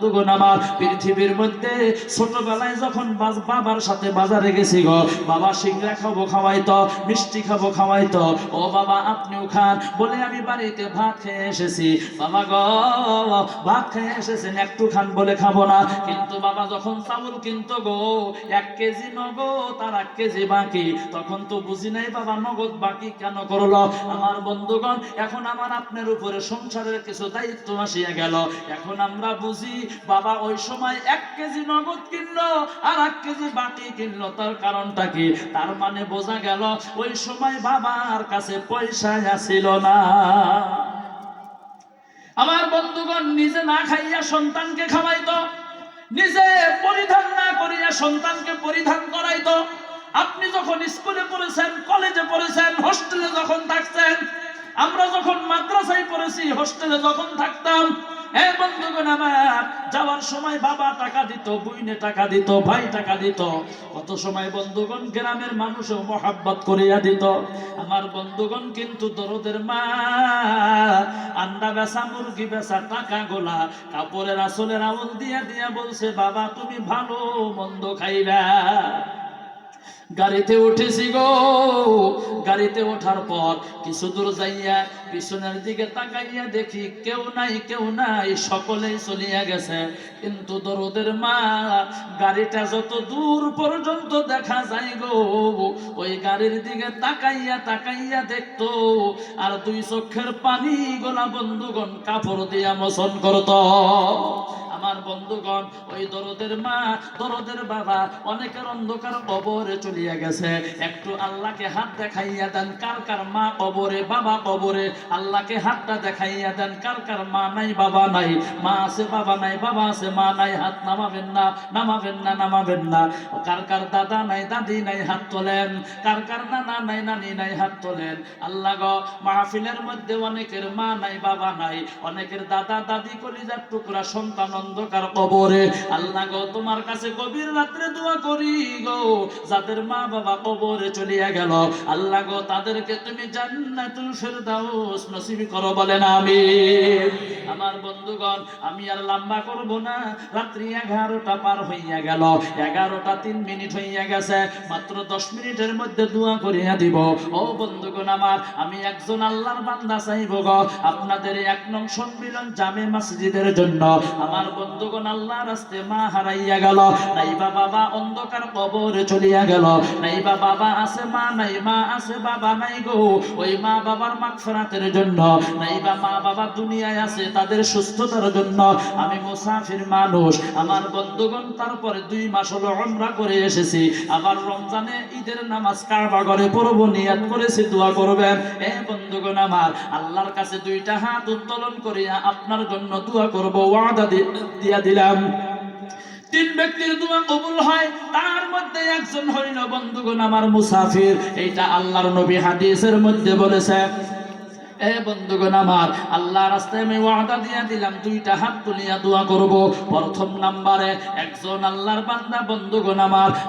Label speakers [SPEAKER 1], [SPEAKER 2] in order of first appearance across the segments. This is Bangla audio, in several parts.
[SPEAKER 1] বন্ধুগণ আমার পৃথিবীর মধ্যে ছোটবেলায় যখন বাবার সাথে বাজারে গেছি গো, বাবা সিংড়া খাব খাওয়াইতো, মিষ্টি খাব খাওয়াইতো, ও বাবা আপনিও খান, বলে আমি বাড়িতে ভাত খেয়ে এসেছি। বাবা গো, ভাত খেয়ে এসেছেন, একটু খান বলে খাব না। কিন্তু বাবা যখন চাউল কিনতো গো, এক কেজি নগদ আর এক কেজি বাকি, তখন তো বুঝি নাই বাবা নগদ বাকি কেন করল? আমার বন্ধুগণ, এখন আমার আপনার উপরে সংসারের কিছু দায়িত্ব আসিয়া গেল। এখন আমরা বুঝি বাবা ওই সময় এক কেজি নগদ কিনলো আর এক কেজি বাকি কিনলো। তার কারণটা কি? তার মানে বোঝা গেল ওই সময় বাবার কাছে পয়সা আসিল না। আমার বন্ধুগণ, নিজে না খাইয়া সন্তানকে খাওয়াইতো, নিজে পরিধান না করিয়া সন্তানকে পরিধান করাইতো। আপনি যখন স্কুলে পড়েছেন, কলেজে পড়েছেন, হোস্টেলে যখন থাকছেন আমরা যখন মাদ্রাসায় পড়েছি, হোস্টেলে যখন থাকতাম এ বন্ধুগণ আমার, যাওয়ার সময় বাবা টাকা দিত, বুইনে টাকা দিত, ভাই টাকা দিত। কত সময় বন্ধুগণ গ্রামের মানুষও মহাব্বত করিয়া দিত। আমার বন্ধুগণ কিন্তু দরদের মা, আন্ডা বেচা, মুরগি বেচা, টাকা গোলা, কাপড়ের আসলের আউল দিয়া দিয়া বলছে, বাবা, তুমি ভালো মন্দ খাইবা। গাড়িতে উঠেছি গো। গাড়িতে ওঠার পর কিছু দূর যাইয়া পিছনের দিকে তাকাইয়া দেখি কেউ নাই কেউ নাই, সকলেই চলিয়া গেছে। কিন্তু দরদের মা, গাড়িটা যত দূর পর্যন্ত দেখা যায় গো, ওই গাড়ির দিকে তাকাইয়া তাকাইয়া দেখতো, আর দুই চক্ষের পানি গোলা বন্ধুগণ কাপড় দিয়া মোচন করতো। আমার বন্ধুগণ, ওই দরদের মা, দরদের বাবা, অনেকের অন্ধকার কবরে চলিয়া গেছে। একটু আল্লাহকে হাত দেখাইয়া দেন, কার কার মা কবরে, বাবা কবরে? আল্লাহকে হাতটা দেখাইয়া দেন, কার কার মা নাই, বাবা নাই? মা আছে, বাবা নাই, বাবা আছে, মা নাই, হাত নামাবেন না নামাবেন না নামাবেন না। কার কার দাদা নাই, দাদি নাই, হাত তোলেন? কার কার নানা নাই, নানি নাই, হাত তোলেন? আল্লাহ গো, মাহফিলের মধ্যে অনেকের মা নাই, বাবা নাই। অনেকের দাদা, দাদি, কলিজার টুকরা, সন্তান অন্ধকার কবরে। আল্লাহ গো, তোমার কাছে গভীর রাত্রে দোয়া করি গো, যাদের মা বাবা কবরে চলিয়া গেল। আল্লাহ গো, তাদেরকে তুমি জান্নাতুল ফেরদাউস নসিব করো বলেন আমি আমার বন্ধুগণ, আমি আর লম্বা করব না। রাত্রি এগারোটা পার হইয়া গেল। এগারোটা তিন মিনিট হইয়া গেছে। মাত্র দশ মিনিটের মধ্যে দোয়া করিয়া দিব। ও বন্ধুগণ আমার, আমি একজন আল্লাহর বান্দা চাইব গো। আপনাদের এক নং সম্মিলন জামে মসজিদের জন্য। আমার বন্ধুগণ আল্লাহ রাস্তে মা হারাইয়া গেল। নাইবা বাবা অন্ধকার কবরে চলিয়া গেল। নাইবা বাবা আছে মা, নাই মা আছে বাবা নাই গো। ওই মা বাবার মাগফিরাতের জন্য, নাইবা মা বাবা দুনিয়ায় আছে তাদের সুস্থতার জন্য। আমি মুসাফির মানুষ, আমার বন্ধুগণ তারপরে দুই মাস হলো উমরা করে এসেছি। আবার রমজানে ঈদের নামাজ কারবা করে পড়ব, নিয়াত করেছি, দোয়া করবেন। এ বন্ধুগণ আমার, আল্লাহর কাছে দুইটা হাত উত্তোলন করিয়া আপনার জন্য দোয়া করব। ওয়াদা দি- দিয়া দিলাম। তিন ব্যক্তির দোয়া কবুল হয়, তার মধ্যে একজন হইল বন্ধুগণ আমার মুসাফির। এইটা আল্লাহর নবী হাদিসের মধ্যে বলেছে। এ একজন আল্লাহর বান্দা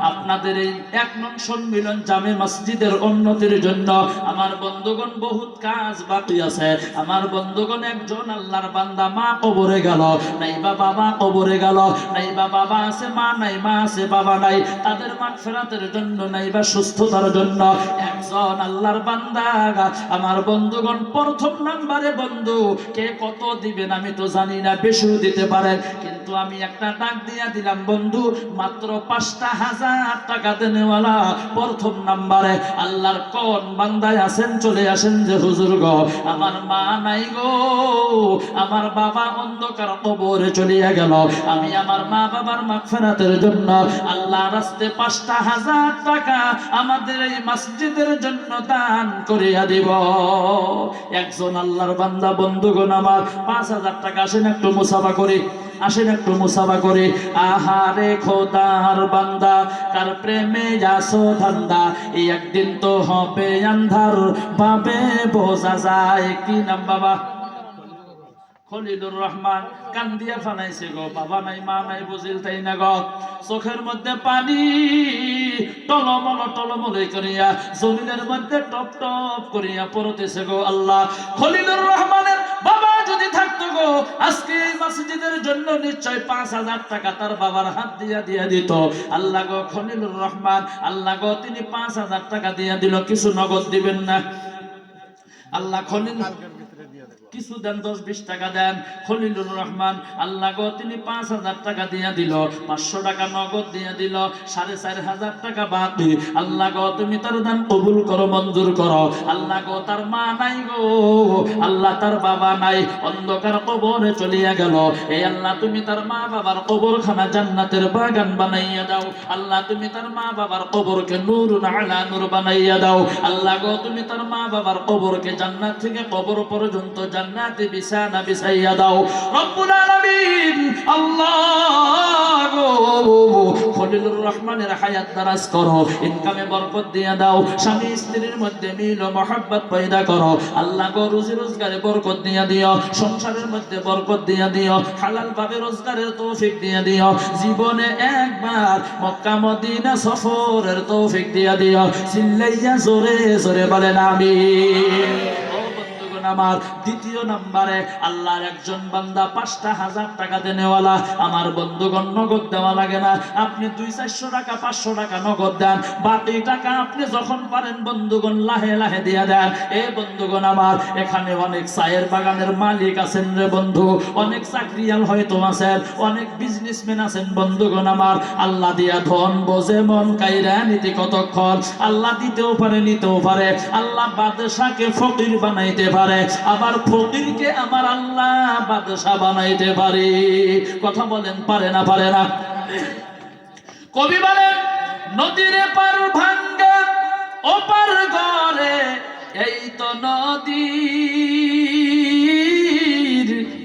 [SPEAKER 1] আপনাদের এই এক নং সম্মিলন জামে মসজিদের উন্নতির জন্য। আমার বন্ধুগণ বহুত কাজ বাকি আছে। আমার বন্ধুগণ একজন আল্লাহর বান্দা, মা কবরে গেল। নাইবা বাবা কবরে গেল। নাইবা বাবা আছে, মা নাই, মা আছে, বাবা নাই। তাদের মাঠ ফেরাতের জন্য, নাইবা সুস্থতার জন্য একজন আল্লাহর বান্দা। আমার বন্ধুগণ প্রথম নাম্বারে বন্ধু। কে কত দিবেন আমি তো জানি না, বেশিও দিতে পারেন। কিন্তু আমি একটা ডাক দিয়া দিলাম, বন্ধু, মাত্র পাঁচটা হাজার টাকা দেনেওয়ালা প্রথম নাম্বারে। আল্লাহর কোন বান্দায় আছেন, চলে আসেন যে হুজুর গো। আমার মা নাই গো, আমার বাবা অন্ধকার কবরে চলিয়া গেল। আমি আমার মা বাবার মাগফিরাতের জন্য আল্লাহ রাস্তে পাঁচটা হাজার টাকা আমাদের এই মসজিদের জন্য দান করিয়া দিব। একজন আল্লাহর বান্দা, বন্ধুগণ আমার, পাঁচ হাজার টাকা, আসেন একটু মুসাফা করে, আসেন একটু মুসাফা করে। আহারে খোদার বান্দা, কার প্রেমে যাসো ধান্দা, এই একদিন তো হবে আন্ধার, বাবে বোঝা যায় কি নাম বাবা? খলিলুর রহমান কান্দিয়া ফানাইছে গো, বাবা নাই, মা নাই, বুঝিল তাই না গো? চোখের মধ্যে পানি টলমল, টলমলে করিয়া জমিনের মধ্যে টপ টপ করিয়া পড়তেছে গো আল্লাহ। খলিলুর রহমানের বাবা যদি থাকতো গো, আজকে এই মসজিদের জন্য নিশ্চয় পাঁচ হাজার টাকা তার বাবার হাত দিয়া দিয়া দিত। আল্লাহ গো খলিলুর রহমান, আল্লাহ গো, তিনি পাঁচ হাজার টাকা দিয়া দিল, কিছু নগদ দিবেন না। আল্লাহ খলিল কিছু দেন, দশ বিশ টাকা দেন। খলিলুর রহমান, আল্লাহ গো, তিনি পাঁচ হাজার টাকা দিয়া দিল, পাঁচশো টাকা নগদ দিয়া দিল, সাড়ে চার হাজার টাকা বাকি আল্লাহ গো, তুমি তার দান কবুল করো, মঞ্জুর করো। আল্লাহ গো, তার মা নাই গো, আল্লাহ তার বাবা নাই, অন্ধকার কবরে চলিয়া গেল। এই আল্লাহ, তুমি তার মা বাবার কবর খানা জান্নাতের বাগান বানাইয়া দাও। আল্লাহ, তুমি তার মা বাবার কবরকে নূর আলা নূর বানাইয়া দাও। আল্লাহ গো, তুমি তার মা বাবার কবরকে জান্নাত থেকে কবর পর্যন্ত জান্নাতে বিছানা বিছাইয়া দাও। রব্বুল আলামিন আল্লাহ খলিলুর রহমানের হায়াত দারাজ করো, ইনকামে বরকত দিয়া দাও। স্বামী স্ত্রীর মধ্যে মিল ও মহাব্বত পয়দা করো। আল্লাহ গো রুজি রোজগারে বরকত দিয়া দিও, সংসারের মধ্যে বরকত দিয়া দিও, হালাল ভাবে রোজগারের তৌফিক দিয়া দিও। জীবনে একবার মক্কা মদিনা সফরের তৌফিক দিয়া দিও। চিল্লাইয়া জোরে জোরে বলেন আমি ও বন্ধুগণ আমার দ্বিতীয় নাম্বারে আল্লাহর একজন বান্দা পাঁচটা হাজার টাকা দেনেওয়ালা। আমার বন্ধুগণ নগদ দেওয়া লাগে না। আপনি দুই চারশো টাকা, পাঁচশো টাকা নগদ দেন। বাকি টাকা আপনি যখন পারেন, বন্ধুগণ লাহে লাহে দিয়া দেন। এ বন্ধুগণ আমার, এখানে অনেক চায়ের বাগানের মালিক আছেন রে বন্ধু। অনেক চাকরিয়াল হয়তো আছেন, অনেক বিজনেসম্যান আছেন বন্ধুগণ আমার। আল্লাহ দিয়া ধন বোঝে, মন কাইরা নীতি কতক্ষণ? আল্লাহ দিতেও পারে, নিতেও পারে। আল্লাহ বাদশাকে ফকির বানাইতে পারে। আবার ফকিরকে আমার আল্লাহ বাদশা বানাইতে পারে। কথা বলেন, পারে না পারে না? কবি বলেন, নদীর পার ভাঙ্গা, ওপার ঘরে, এই তো নদীর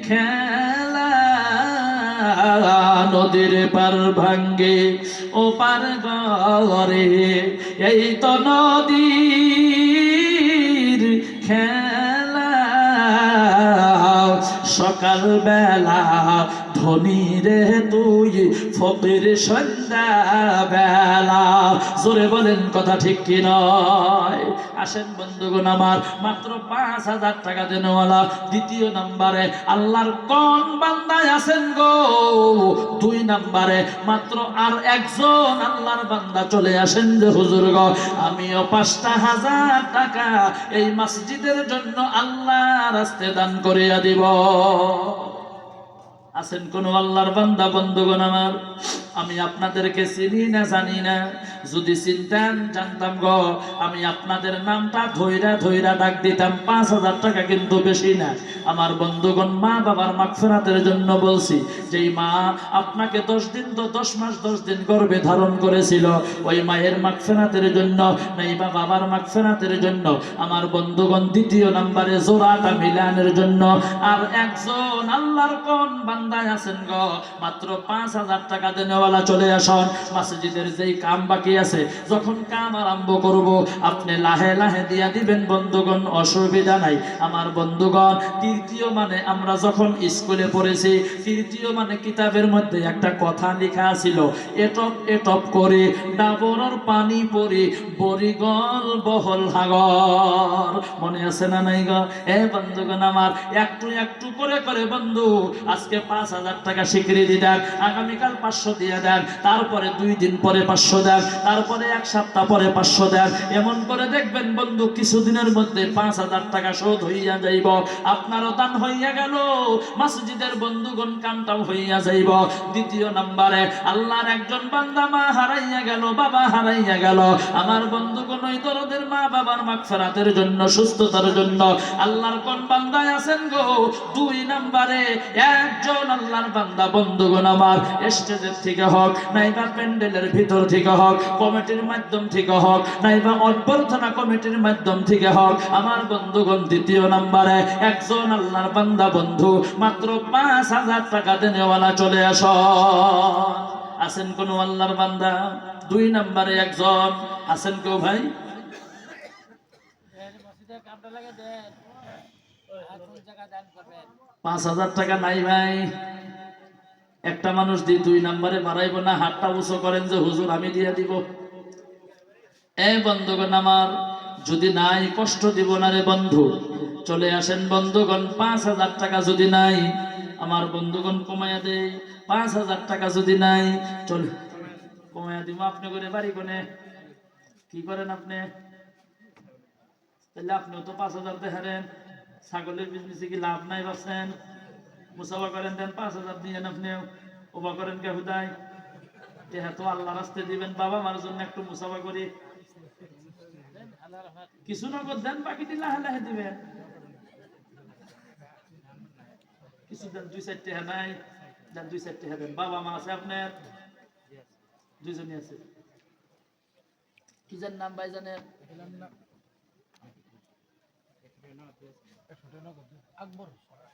[SPEAKER 1] খেলা। নদীর পার ভাঙ্গে, ওপার ঘরে, এই তো নদীর খেলা। সকাল বেলা ধনী রে তুই, ফকির সন্ধ্যা বেলা জোরে বলেন কথা ঠিক কি নয়? আসেন বন্ধুগণ আমার, মাত্র পাঁচ হাজার টাকা দেনওয়ালা দ্বিতীয় নাম্বারে। আল্লাহর কোন বান্দায় আছেন গো? দুই নাম্বারে, মাত্র আর একজন আল্লাহর বান্দা চলে আসেন যে হুজুর গো। আমিও পাঁচটা হাজার টাকা এই মসজিদের জন্য আল্লাহ রাস্তে দান করিয়া দিব। আছেন কোন আল্লাহর বান্দা, বন্ধুগণ আমার? আমি আপনাদেরকে চিনি না, জানি না। যদি চিনতাম জানতাম গো, আমি আপনাদের নামটা ধৈরা ধৈরা ডাক দিতাম। পাঁচ হাজার টাকা কিন্তু বেশি না। আমার বন্ধুগণ, মা বাবার মাগফেরাতের জন্য বলছি, যেই মা আপনাকে দশ দিন তো দশ মাস দশ দিন গর্বে ধারণ করেছিল, ওই মায়ের মাগফেরাতের জন্য নাই বা বাবার মাগফেরাতের জন্য, আমার বন্ধুগণ দ্বিতীয় নাম্বারে জোড়াটা মিলানের জন্য, আর একজন আল্লাহর কোন বান্দায় আছেন গো। মাত্র পাঁচ হাজার টাকা দেনেওয়ালা চলে আসন। মসজিদের যেই কাম বাকি আছে, যখন কাম আরম্ভ করব, আপনি লাহে লাহে দিয়া দিবেন, বন্ধুগণ, অসুবিধা নাই। আমার বন্ধুগণ, তৃতীয় মানে আমরা যখন স্কুলে পড়েছি, তৃতীয় মানে কিতাবের মধ্যে একটা কথা লেখা ছিল, এটপ এটপ করে ডাবরর পানি পরে বরিগল বহল হাগর। মনে আছে না নাই গো? এ বন্ধুগণ আমার, একটু একটু করে করে বন্ধু, আজকে পাঁচ হাজার টাকা স্বীকৃতি দেন, আগামীকাল পাঁচশো দিয়ে দেন, তারপরে দুই দিন পরে পাঁচশো দেন, তারপরে এক সপ্তাহ পরে পাঁচশো দেন। এমন করে দেখবেন বন্ধু, কিছুদিনের মধ্যে পাঁচ হাজার টাকা শোধ হইয়া যাইব। আপনারও দান হইয়া গেল, মসজিদের বন্ধুগণ কামটাও হইয়া যাইব। দ্বিতীয় নাম্বারে, আল্লাহর একজন বান্দা মা হারাইয়া গেল, বাবা হারাইয়া গেল। আমার বন্ধুগণ ওই দরদের মা বাবার মাগফিরাতের জন্য, সুস্থতার জন্য, আল্লাহর কোন বান্দায় আছেন গো? দুই নাম্বারে, একজন আল্লাহর বান্দা, বন্ধুগণ আমার, স্টেজের থেকে হোক, নাইবা প্যান্ডেলের ভিতর থেকে হোক, কমিটির মাধ্যম থেকে হোক, নাইবা অভ্যর্থনা কমিটির মাধ্যম থেকে হোক, আমার বন্ধুগণ, দ্বিতীয় নাম্বারে, একজন আল্লাহর বান্দা, বন্ধু, মাত্র পাঁচ হাজার টাকা দেনেওয়ালা চলে আস। আছেন কোন আল্লাহর বান্দা? দুই নাম্বারে একজন। আছেন কেউ ভাই? পাঁচ হাজার টাকা নাই ভাই। একটা মানুষ দিয়ে দুই নাম্বারে বাড়াইব না, হাতটা উঁচু করেন যে, হুজুর, আমি দিয়ে দিব। এ বন্ধুগণ আমার, যদি নাই, কষ্ট দিব না রে বন্ধু। চলে আসেন বন্ধুগণ, পাঁচ হাজার টাকা যদি নাই, আমার বন্ধুগণ কমাইয়া দেই। পাঁচ হাজার টাকা যদি নাই, চল, কমায়া দিব আপনি করে, বাড়ি কোনে কি করেন আপনি? তাহলে আপনিও তো পাঁচ হাজার দেখারেন ছাগলের বিজনেসে কি লাভ নাই বাসেন মুসাফা করেন দেন, পাঁচ হাজার দিয়েন আপনিও ওবা করেন কে হুদায়? দেহা তো আল্লাহ রাস্তায় দিবেন, বাবা মার জন্য একটু মুসাফা করি। কিছু নগদ দেন, বাকিটি লাহে লাহে দিবেন। কিছু দেন, দুই চারটে হ্যাঁ নাই। দেন, দুই চারটে হ্যাঁ দেন। বাবা মা আছে আপনার? দুইজনই আছে। কি যার নাম ভাই জানেন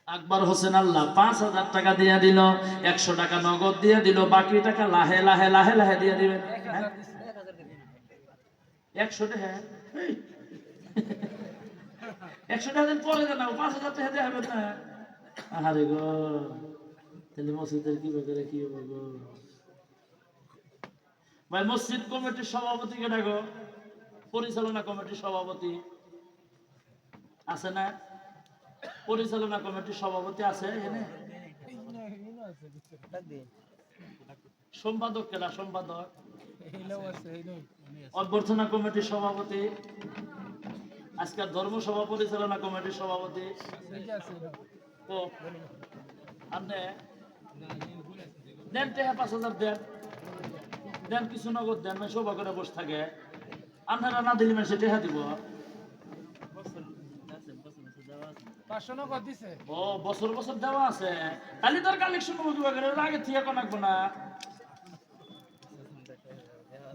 [SPEAKER 1] আকবর হোসেন আল্লাহ পাঁচ হাজার টাকা দিয়ে দিল, একশো টাকা নগদ দিয়ে দিল, বাকি টাকা লাহে লাহে লাহে লাহে দিয়ে দিবেন। হ্যাঁ? একশো টাকা। একশো টাকা পরে পাঁচ হাজার টাকা দেওয়া হবে না। গো, তাহলে মসজিদের কি বেকারে কি হবে গো? ভাই, মসজিদ কমিটির সভাপতি কে ডাকো পরিচালনা কমিটির সভাপতি আছে না? পরিচালনা কমিটির সভাপতি আছে সম্পাদক কেনা সম্পাদক? অভ্যর্থনা কমিটির সভাপতি। আজকের ধর্ম সভা পরিচালনা কমিটির সভাপতি। দেন টেহা পাঁচ হাজার দেন। দেন কিছু নগদ দেন না সভা করে বসে থাকে। আপনারা না দিলে মানুষে টেহা দিব।
[SPEAKER 2] পাঁচশো নগদ দিছে
[SPEAKER 1] ও বছর বছর দেওয়া আছে। তোর কালেকশন আগে কোন না।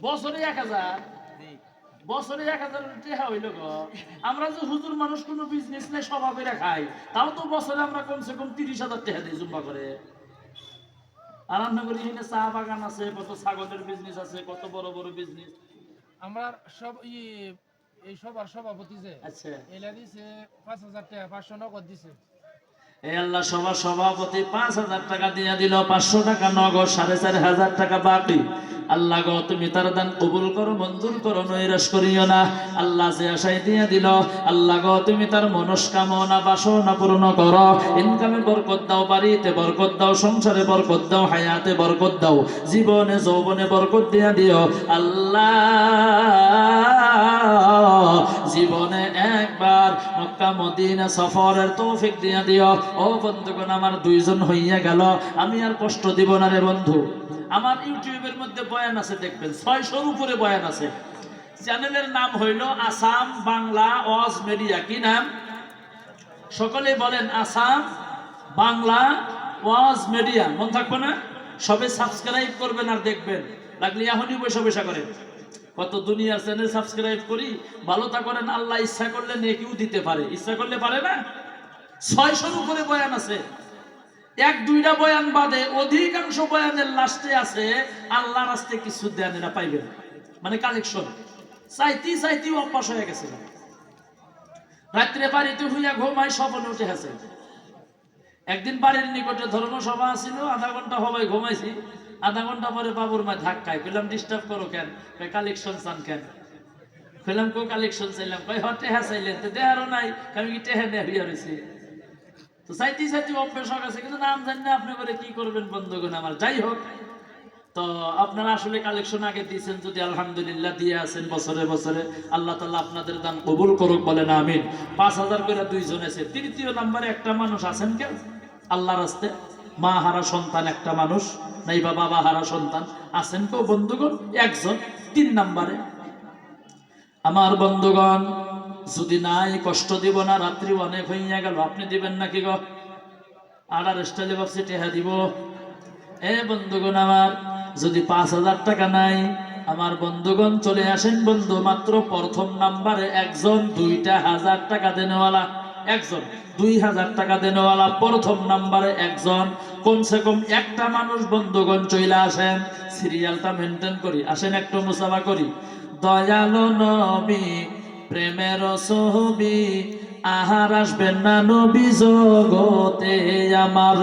[SPEAKER 1] বছরে বছরে হইল গো। আমরা যে হুজুর মানুষ কোনো বিজনেস নেই সভা করে খাই। তাও তো বছরে আমরা কমসে কম তিরিশ হাজার টেহা দিই জুম্বা করে। আমরা এখানে চা বাগান আছে কত ছাগলের বিজনেস আছে কত বড় বড় বিজনেস
[SPEAKER 2] আমার সব ই এই সবার সভাপতি যে
[SPEAKER 1] আচ্ছা।
[SPEAKER 2] এলা দিছে পাঁচ হাজার টাকা পাঁচশো নগদ দিছে।
[SPEAKER 1] এই আল্লাহ সভা সভাপতি পাঁচ হাজার টাকা দিয়ে দিল, পাঁচশো টাকা নগদ, সাড়ে চার হাজার টাকা বাকি। আল্লাহ গো, তুমি তার দান কবুল করো, মঞ্জুর করো, নৈরাশ করিও না। আল্লাহ যে আশাই দিয়ে দিল, আল্লাহ গো, তুমি তার মনস্কামনা, বাসনা পূর্ণ করো। ইনকামে বরকত দাও, বাড়িতে বরকত দাও, সংসারে বরকত দাও, হায়াতে বরকত দাও, জীবনে, যৌবনে বরকত দিয়া দিও। আল্লাহ, জীবনে একবার মক্কা, মদিনা সফরের তৌফিক দিয়া দিও। ও বন্ধুগণ, আমার দুইজন হইয়া গেল। আমি আর কষ্ট দিব না রে বন্ধু। আমার ইউটিউবের মধ্যে বয়ান আছে, দেখবেন। ছয়শোর উপরে বয়ান আছে। চ্যানেলের নাম হইল আসাম বাংলা ওয়াজ মিডিয়া। কি নাম? সকলে বলেন আসাম বাংলা ওয়াজ মিডিয়া। মন থাকব না? সবে সাবস্ক্রাইব করবেন আর দেখবেন। লাগলে এখনই বসে বসে করেন। কত দুনিয়ার চ্যানেল সাবস্ক্রাইব করি, ভালো তা করেন, আল্লাহ ইচ্ছা করলে নেকিও দিতে পারে। ইচ্ছা করলে পারে না? ছয়শোর উপরে বয়ান আছে। এক, দুইটা বয়ান বাদে অধিকাংশ বয়ানের লাস্টে আছে আল্লাহ রাস্তে কিছু দেন এরা পাইবেন মানে কালেকশন। চাইতি চাইতি অভ্যাস হয়ে গেছে। রাত্রে বাড়িতে হইয়া ঘুমাই স্বপ্নে উঠে আছে একদিন বাড়ির নিকটে ধর্মসভা ছিল আধা ঘণ্টা হবাই ঘুমাইছি। আধা ঘণ্টা পরে বাবুর মা ধাক্কায় পেলাম ডিস্টার্ব করো কেন? কালেকশন চান কেন? পেলাম কো কালেকশন চাইলাম? কই হটে হ্যাঁ চাইলেন। তো দেহারও নাই আমি কি টেহা নেয়া রয়েছি তো চাইতে চাইতে অভ্যেস গেছে, কিন্তু নাম জানি না আপনি করে কি করবেন বন্ধুগণ আমার। যাই হোক, তো আপনারা আসলে কালেকশন আগে দিয়েছেন, যদি আলহামদুলিল্লাহ দিয়ে আছেন বছরে বছরে, আল্লাহ তাল্লাহ আপনাদের দান কবুল করুক বলেন, আমিন। পাঁচ হাজার করে দুইজন আছে, তৃতীয় নাম্বারে একটা মানুষ আছেন কেউ আল্লাহ রাস্তে। মা হারা সন্তান একটা মানুষ, নাই বা বাবা হারা সন্তান। আছেন কেউ বন্ধুগণ? একজন। তিন নাম্বারে। আমার বন্ধুগণ যদি নাই, কষ্ট দিব না, রাত্রি অনেক হইয়া গেল, আপনি দিবেন নাকি গো? আর স্টাইলে ভাবছি টেহা দিব। এ বন্ধুগণ আমার, যদি পাঁচ হাজার টাকা নাই, আমার বন্ধুগণ চলে আসেন বন্ধু, মাত্র প্রথম নাম্বারে একজন, দুইটা হাজার টাকা দেনেওয়ালা, একজন, দুই হাজার টাকা দেনেওয়ালা, প্রথম নাম্বারে একজন। কমসে কম একটা মানুষ বন্ধুগণ চলে আসেন, সিরিয়ালটা মেনটেন করি, আসেন একটু মুসাফা করি। দয়ালো নবী প্রেমের ছবি, আহার আসবেন না নবী জগতে, আমার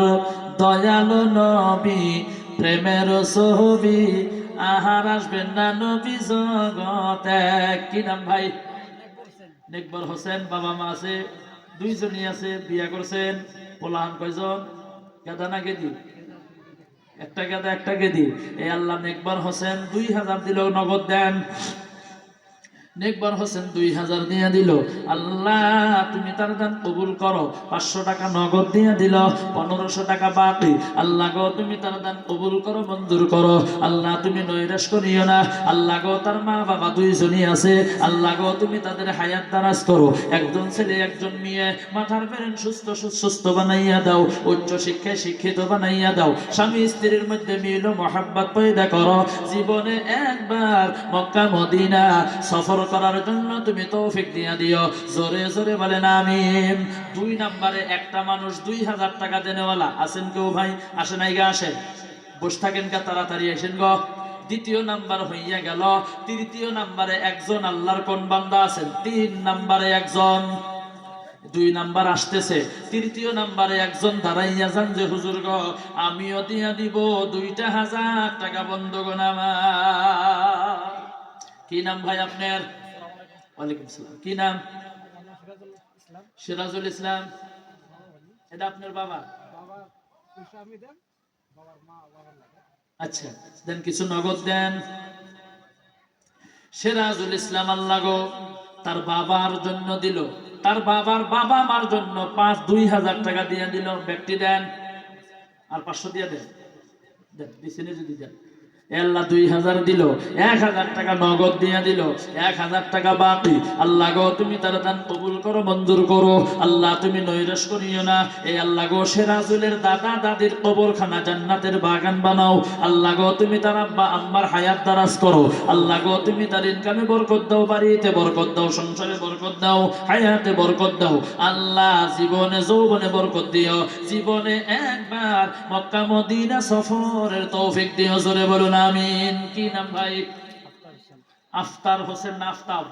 [SPEAKER 1] দয়ালো নবী। প্রেমের ছবি, আহার আসবেন না নবী জগতে। কি নাম ভাই? নেকবর হোসেন, বাবা মা আছে, দুইজনই আছে, বিয়া করছেন। পোলাহান কয়জন? গাদা না গেদি? একটা গাদা, একটা গেদি। এই আল্লাহ নেকবার হোসেন, দুই হাজার দিল নগদ দেন। নেকবার হোসেন দুই হাজার দিয়ে দিল। আল্লাহ, তুমি তার দান কবুল করো। পাঁচশো টাকা নগদ দিয়ে দিল, পনেরোশো টাকা বাকি। আল্লাহ গো, তুমি তার দান কবুল করো, মঞ্জুর করো। আল্লাহ, তুমি নৈরাশ করিও না। আল্লাহ গো, তার মা বাবা দুইজনই আছে। আল্লাহ গো, তুমি তাদের হায়াত দারাজ করো। একজন ছেলে, একজন মেয়ে। মাথার পেরেন সুস্থ সুস্থ বানাইয়া দাও। উচ্চ শিক্ষায় শিক্ষিত বানাইয়া দাও। স্বামী স্ত্রীর মধ্যে মিল মহাব্বত পয়দা করো। জীবনে একবার মক্কা, মদিনা সফর করার জন্য তুমি তৌফিক দিয়া দিও। জোরে জোরে বলেন আমিন। দুই নাম্বারে একটা মানুষ দুই হাজার টাকা দেনেওয়ালা। আছেন কেউ ভাই? আসেন আইগা আসেন বসে থাকেন কা তাড়াতাড়ি আসেন গো। দ্বিতীয় নাম্বার হইয়া গেল। তৃতীয় নাম্বারে একজন আল্লাহর কোন বান্দা আছেন? তিন নাম্বারে একজন। দুই নাম্বার আসতেছে। তৃতীয় নাম্বারে একজন দাঁড়াইয়া যান যে, হুজুর গো, আমিও দিয়া দিব দুইটা হাজার টাকা বন্ধগণ আমার কি নাম ভাই আপনার? ওয়ালাইকুম সালাম। কি নাম? সিরাজুল ইসলাম। এটা আপনার বাবা? আচ্ছা দেন কিছু নগদ দেন। সিরাজুল ইসলাম আল্লাহ গো, তার বাবার জন্য দিল। তার বাবার বাবা মার জন্য পাঁচ, দুই হাজার টাকা দিয়ে দিল। ব্যক্তি দেন। আর পাঁচশো দিয়ে দেন। দেন দিছেনে যদি দেন। আল্লাহ দুই হাজার দিল, এক হাজার টাকা নগদ দিয়ে দিল, এক হাজার টাকা বাকি। আল্লাহ গো, তুমি তার দান কবুল করো, মঞ্জুর করো। আল্লাহ, তুমি নৈরাশ করিও না। এই আল্লাহ গো সেরাজুলের দাদা দাদির কবরখানা জান্নাতের বাগান বানাও। আল্লাহ গো, তুমি তার আব্বা আম্মার হায়াত দারাজ করো। আল্লাহ গো, তুমি তার ইনকামে বরকত দাও, বাড়িতে বরকত দাও, সংসারে বরকত দাও, হায়াতে বরকত দাও। আল্লাহ, জীবনে যৌবনে বরকত দিও। জীবনে একবার মক্কা মদিনা সফরের তৌফিক দিও, জোরে বলুন আমিন কি নাম ভাই?
[SPEAKER 2] আফতার হোসেন
[SPEAKER 1] না আফতাব?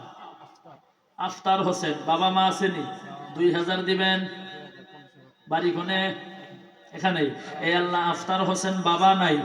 [SPEAKER 2] আফতার
[SPEAKER 1] হোসেন, বাবা মা আসেনি দুই হাজার দিবেন? বাড়ি কোনে? এখানেই। এই আল্লাহ আফতার হোসেন বাবা নাই।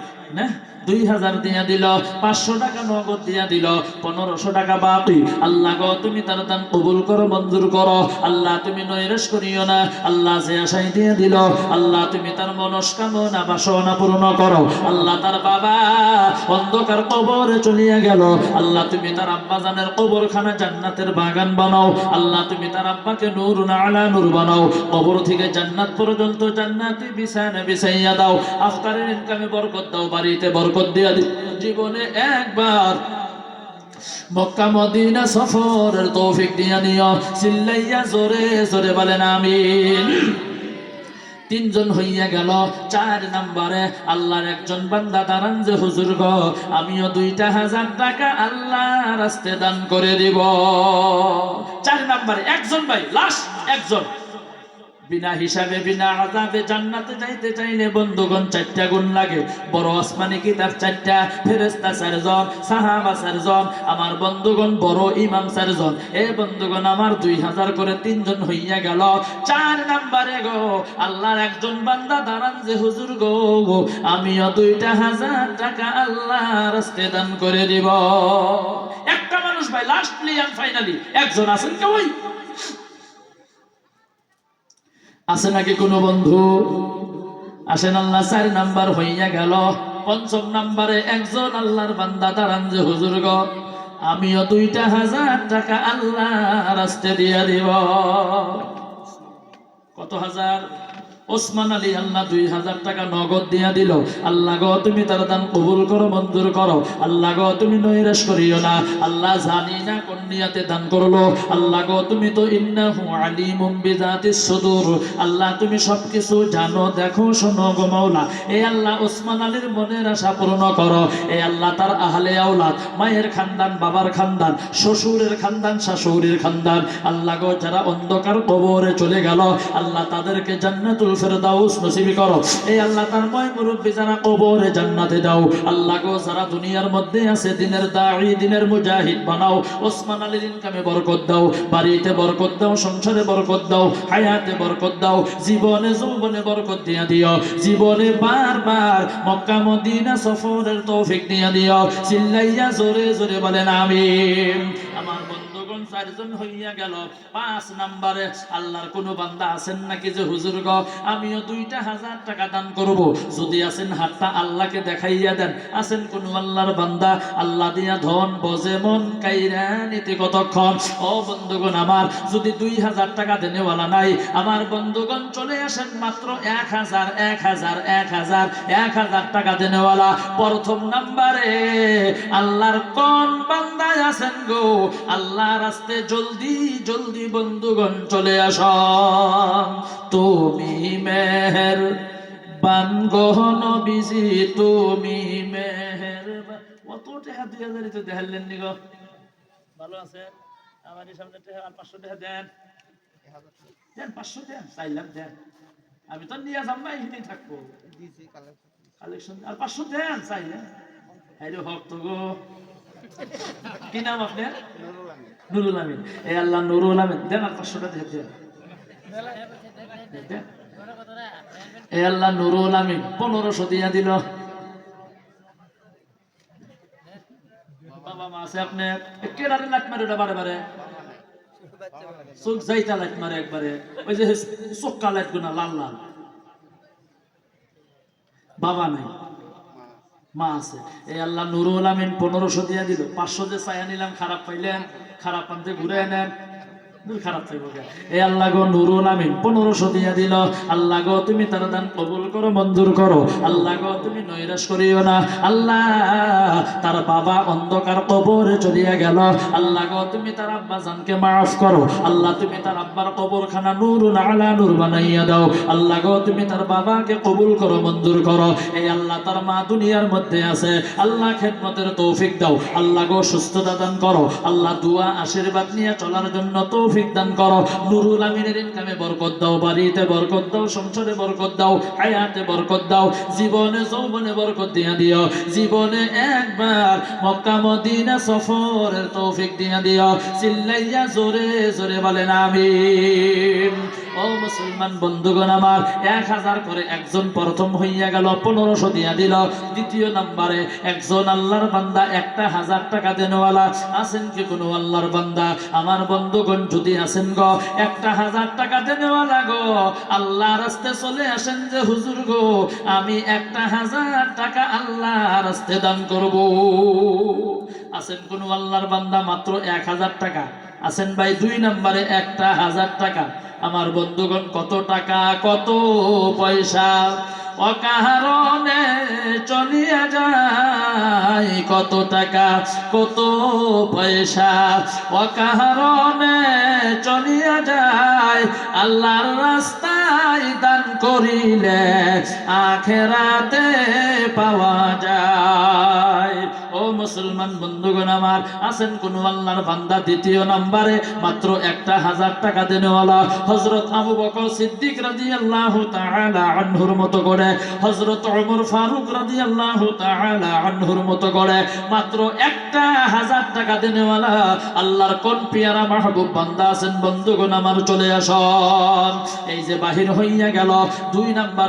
[SPEAKER 1] অন্ধকার কবরে চলিয়া গেল। আল্লাহ, তুমি তার আব্বা জানের কবরখানা জান্নাতের বাগান বানাও। আল্লাহ, তুমি তার আব্বাকে নূর না আলা নূর বানাও। কবর থেকে জান্নাত পর্যন্ত জান্নাতি বিছানা বিছাইয়া দাও। আফতারের ইনকামে বরকত দাও বাড়িতে বরকত দিয়া দি জীবনে একবার মক্কা মদিনা সফরের তৌফিক দিয়া নিও। চিল্লাইয়া জোরে জোরে বলেন আমিন। তিনজন হইয়া গেল, চার নম্বরে আল্লাহর একজন বান্দা দাঁড়ান যে, হুজুর গো, আমিও দুইটা হাজার টাকা আল্লাহ রাস্তে দান করে দিব। চার নম্বরে, একজন ভাই লাস্ট একজন। বিনা হিসাবে, বিনা আজাবে জান্নাতে যাইতে চাইলে বন্ধুগণ চারটা গুণ লাগে। বড় আসমানি কিতাব চারটা? ফেরেস্তা চারজন, সাহাবা চারজন, আমার বন্ধুগণ বড় ইমাম চারজন। এ বন্ধুগণ, আমার দুই হাজার করে তিনজন হইয়া গেল। চার নাম্বারে গো, আল্লাহর একজন বান্দা দাঁড়ান যে, হুজুর গো, আমিও দুইটা হাজার টাকা আল্লাহ রাস্তে দান করে দিব। একটা মানুষ ভাই লাস্টলি অ্যান্ড ফাইনালি একজন আছেন কেউ আছে নাকি কোনো বন্ধু? আসেন আল্লাহ, চার নাম্বার হইয়া গেল। পঞ্চম নাম্বারে একজন আল্লাহর বান্দা দাঁড়ান যে, হুজুর গ, আমিও দুইটা হাজার টাকা আল্লাহ রাস্তে দিয়ে দিব। কত হাজার? ওসমান আলী আল্লাহ দুই হাজার টাকা নগদ দিয়া দিল। আল্লাহ গো, তুমি তার দান কবুল করো, মঞ্জুর করো। আল্লাহ গো, তুমি নৈরাশ করিও না। আল্লাহ জানি না কোন নিয়াতে দান করল। আল্লাহ গো, তুমি তো ইন্নাহু আলিমুম বিজাতিস সুদূর। আল্লাহ, তুমি সবকিছু জানো, দেখো, শোনো গো মাওলা। এই আল্লাহ ওসমান আলীর মনের আশা পূর্ণ করো। এই আল্লাহ তার আহলে আওলাদ, মায়ের খানদান, বাবার খানদান, শ্বশুরের খানদান, শাশুড়ির খানদান। আল্লাহ গো, যারা অন্ধকার কবরে চলে গেল, আল্লাহ তাদেরকে জান্নাতুল ফেরদাউস নসিবি করো। এই আল্লাহ তার ময় মুরব্বী যারা কবরে জান্নাতে দাও, আল্লাহ গো, যারা দুনিয়ার মধ্যে আছে, দিনের দাঈ, দিনের মুজাহিদ বানাও, ওসমান আলীর ইনকামে বরকত দাও, বাড়িতে বরকত দাও, সংসারে বরকত দাও, হায়াতে বরকত দাও, জীবনে, যৌবনে বরকত দিয়া দিও, জীবনে বারবার মক্কা, মদিনা সফরের তৌফিক দিয়া দিও, চিল্লাইয়া জোরে জোরে বলেন, আমিন। আমার বন্ধুগণ চারজন হইয়া গেল, পাঁচ নাম্বারে আল্লাহর কোনো বান্দা আছেন নাকি যে, হুজুর গ, আমিও দুইটা হাজার টাকা দান করব। যদি আছেন হাতটা আল্লাহকে দেখাইয়া দেন। আছেন কোন আল্লাহর বান্দা? আল্লাহ দিয়া ধন বজে মন কাইরা নিতে কতক্ষণ? ও বন্ধুগণ আমার, যদি দুই হাজার টাকা দেনেওয়ালা নাই, আমার বন্ধুগণ চলে আসেন মাত্র এক হাজার এক হাজার এক হাজার এক হাজার টাকা দেনেওয়ালা। প্রথম নাম্বারে আল্লাহর কোন বান্দায় আছেন গো? আল্লাহর রাস্তে জলদি জলদি বন্ধুগণ চলে আস। তুমি মেহের বান গহন বিজি তুমি মেহের অত টাকা দুই হাজারই তো দেখালেন নি গো। ভালো আছে? আমার সামনে টাকা আর পাঁচশো টাকা দেন। দেন পাঁচশো দেন চাইলাম দেন। আমি তো নিয়ে যাম না এখানেই থাকব। কালেকশন আর পাঁচশো দেন চাইলেন হ্যাঁ হক তো গো। কি নাম আপনার? নুরুল আমিন। এ আল্লাহ নুরুল আমিন। দেন আর পাঁচশোটা দেন দেন। এ আল্লাহ নুরুল আমিন, পনেরোশো দিয়া দিল। লাইট লাইট গুনা, লাল লাল। বাবা নাই। মা আছে। এই আল্লাহ নুরুল আমিন পনেরোশো দিয়া দিল। পাঁচশো যে চাইয়া নিলাম, খারাপ পাইলেন, খারাপ আনতে ঘুরে নেন আল্লাহ গো তুমি তার তুমি তার বাবাকে কবুল করো, মঞ্জুর করো এই আল্লাহ তার মা দুনিয়ার মধ্যে আছে, আল্লাহ খেদমতের তৌফিক দাও, আল্লাহ গো সুস্থতা দান করো, আল্লাহ দুয়া আশীর্বাদ নিয়ে চলার জন্য তৌফিক দান করো। নুরুল আমিনের ইনকামে বরকত দাও, বাড়িতে বরকত দাও, সংসারে বরকত দাও, হায়াতে বরকত দাও, জীবনে যৌবনে বরকত দিয়া দিও। জীবনে একবার মক্কা মদিনা সফরের তৌফিক দিয়া দিও। চিল্লাইয়া জোরে জোরে বলেন, আমিন। ও মুসলমান বন্ধুগণ আমার, এক হাজার করে একজন প্রথম হইয়া গেল, পনেরোশো দিয়া দিল। দ্বিতীয় নাম্বারে, একজন আল্লাহর বান্দা একটা হাজার টাকা দেনওয়ালা। আছেন কি কোনো আল্লাহর বান্দা? আমার বন্ধুগণ যদি আছেন গো, একটা হাজার টাকা দেনওয়ালা গো। আল্লাহ রাস্তে চলে আসেন যে হুজুর গো, আমি একটা হাজার টাকা আল্লাহ রাস্তে দান করব। আছেন কোন আল্লাহর বান্দা মাত্র এক হাজার টাকা? আছেন ভাই দুই নম্বরে একটা হাজার টাকা। আমার বন্ধুগণ, কত টাকা, কত পয়সা? অকারণে চলিয়া যায় কত টাকা, কত পয়সা? অকারণে চলিয়া যায় আল্লাহর রাস্তায় দান করিলে আখেরাতে পাওয়া যায়। ও মুসলমান বন্ধুগণ আমার, আছেন কোন আল্লাহর বান্দা দ্বিতীয় নাম্বারে, মাত্র একটা হাজার টাকা দেনেওয়ালা হজরত আবু বকর সিদ্দিক রাদিয়াল্লাহু তাআলা আনহুর মতো করে হজরত ওমর ফারুক রাদিয়াল্লাহু তাআলা আনহুর মতো করে, মাত্র একটা হাজার টাকা দেনেওয়ালা আল্লাহর কোন পিয়ারা মাহবুব বান্দা আছেন বন্ধুগণ আমার চলে আসন। এই যে বাহির হইয়া গেল, দুই নাম্বার